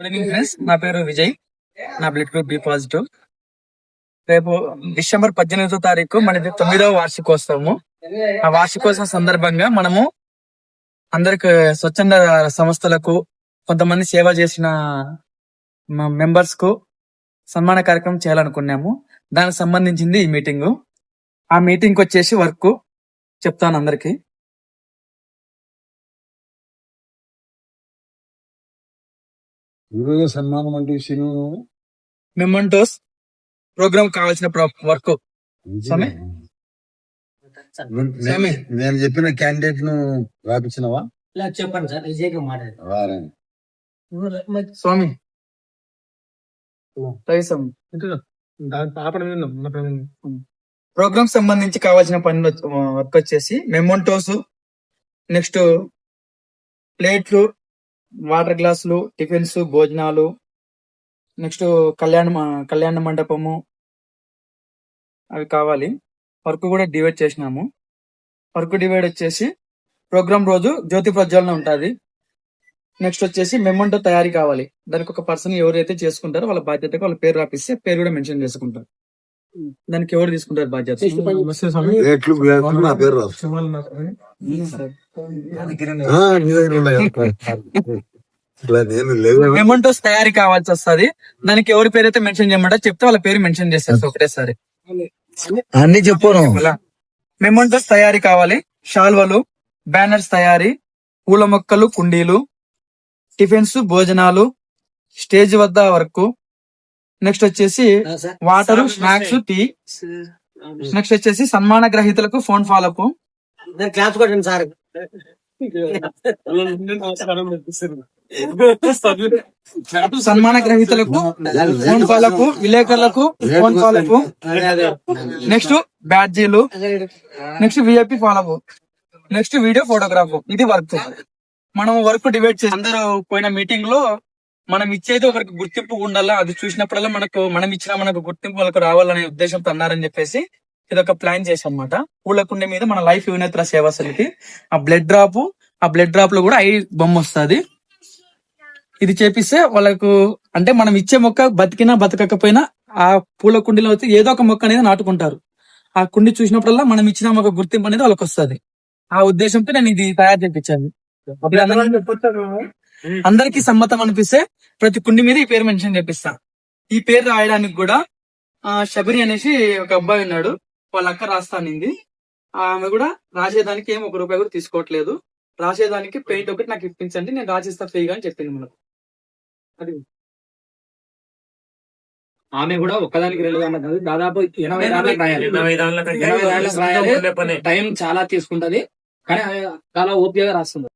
Good evening friends నా పేరు విజయ్. నా బ్లడ్ గ్రూప్ బి పాజిటివ్. రేపు డిసెంబర్ పద్దెనిమిదో తారీఖు మనది తొమ్మిదవ వార్షికోత్సవము. ఆ వార్షికోత్సవం సందర్భంగా మనము అందరికి స్వచ్ఛంద సంస్థలకు కొంతమంది సేవ చేసిన మెంబర్స్కు సన్మాన కార్యక్రమం చేయాలనుకున్నాము. దానికి సంబంధించింది ఈ మీటింగ్. ఆ మీటింగ్ వచ్చేసి వర్క్ చెప్తాను అందరికి. ఈరోజు సన్మానం అంటే విషయం మెమంటోస్ ప్రోగ్రామ్ కావాల్సిన వర్క్. స్వామి? నేను చెప్పిన క్యాండిడేట్ను రాపించినవా? ఇలా చెప్పండి సార్ విజయ్ కుమార్ వారే స్వామి. ప్రోగ్రామ్ సంబంధించి కావాల్సిన పనులు వర్క్ వచ్చేసి మెమోంటోస్ నెక్స్ట్ ప్లేట్లు వాటర్ గ్లాసులు టిఫిన్స్ భోజనాలు నెక్స్ట్ కళ్యాణ మ- కళ్యాణ మండపము అవి కావాలి. వర్క్ కూడా డివైడ్ చేసినాము. వర్క్ డివైడ్ వచ్చేసి ప్రోగ్రామ్ రోజు జ్యోతి ప్రజ్వలన ఉంటుంది. నెక్స్ట్ వచ్చేసి మెమోంటో తయారీ కావాలి. దానికి ఒక పర్సన్ ఎవరైతే చేసుకుంటారో వాళ్ళ బాధ్యతగా వాళ్ళ పేరు రాపిస్తే పేరు కూడా మెన్షన్ చేసుకుంటారు. దానికి ఎవరు తీసుకుంటారు బాధ్యత? రేట్లు నా పేరు రాదు. ఆ, నీ దగ్గర ఉన్నాయి. ఇట్లా నేను లేదు. మెమోంటోస్ తయారీ కావాల్సి వస్తుంది. దానికి ఎవరి పేరు అయితే మెన్షన్ చేయమంటారో చెప్తే వాళ్ళ పేరు మెన్షన్ చేస్తారు ఒకటేసారి. అన్ని చెప్పను. మెమోంటోస్ తయారీ కావాలి. షాల్వలు బ్యానర్స్ తయారీ పూల మొక్కలు కుండీలు టిఫిన్స్ భోజనాలు స్టేజ్ వద్ద వర్క్ నెక్స్ట్ వచ్చేసి వాటర్ స్నాక్స్ టీ నెక్స్ట్ వచ్చేసి సన్మాన గ్రహీతలకు ఫోన్ ఫాలోఅప్ క్లాస్ కొట్టండి సార్. సన్మాన గ్రహీతలకు ఫోన్ ఫాలోఅప్ విలేకరులకు phone follow up next బ్యాడ్జీలు next VIP follow up next video photograph ఇది వర్క్ మనం వర్క్ డివైడ్ చేసి అందరూ పోయిన మీటింగ్లో మనం ఇచ్చేది ఒకరికి గుర్తింపు ఉండాలా? అది చూసినప్పుడల్లా మనకు మనం ఇచ్చిన మనకు గుర్తింపు వాళ్ళకు రావాలనే ఉద్దేశంతో అన్నారని చెప్పేసి ఇది ఒక ప్లాన్ చేసి అనమాట కుండ మీద మన లైఫ్ యువనేత్ర సేవా సమితి. ఆ బ్లడ్ డ్రాప్ ఆ బ్లడ్ డ్రాప్లో కూడా ఐ బొమ్మ వస్తుంది. ఇది చేపిస్తే వాళ్ళకు అంటే మనం ఇచ్చే మొక్క బతికినా బతకకపోయినా ఆ పూల కుండీలో వచ్చి ఏదో ఒక మొక్క అనేది నాటుకుంటారు. ఆ కుండి చూసినప్పుడల్లా మనం ఇచ్చిన ఒక గుర్తింపు అనేది వాళ్ళకి వస్తుంది ఆ ఉద్దేశంతో నేను ఇది తయారు చేయించాను అందరికీ- సమ్మతం అనిపిస్తే ప్రతి కుండి మీద ఈ పేరు మెన్షన్ చేపిస్తా. ఈ పేరు రాయడానికి కూడా ఆ శబరి అనేసి ఒక అబ్బాయి ఉన్నాడు. వాళ్ళ అక్క రాస్తానింది. ఆమె కూడా రాసేదానికి ఏం ఒక రూపాయి కూడా తీసుకోవట్లేదు. రాసేదానికి పెయింట్ ఒకటి నాకు ఇప్పించండి నేను రాసిస్తా ఫ్రీగా అని చెప్పింది మనకు. అది. ఆమె కూడా ఒక్కదానికి రెండు దాదాపు ఎనభై దాంట్లకు రాయాలి. ఎనభై దాంట్లకు రాయాలి. టైం చాలా తీసుకుంటది. కానీ చాలా ఓపికగా రాస్తుంది.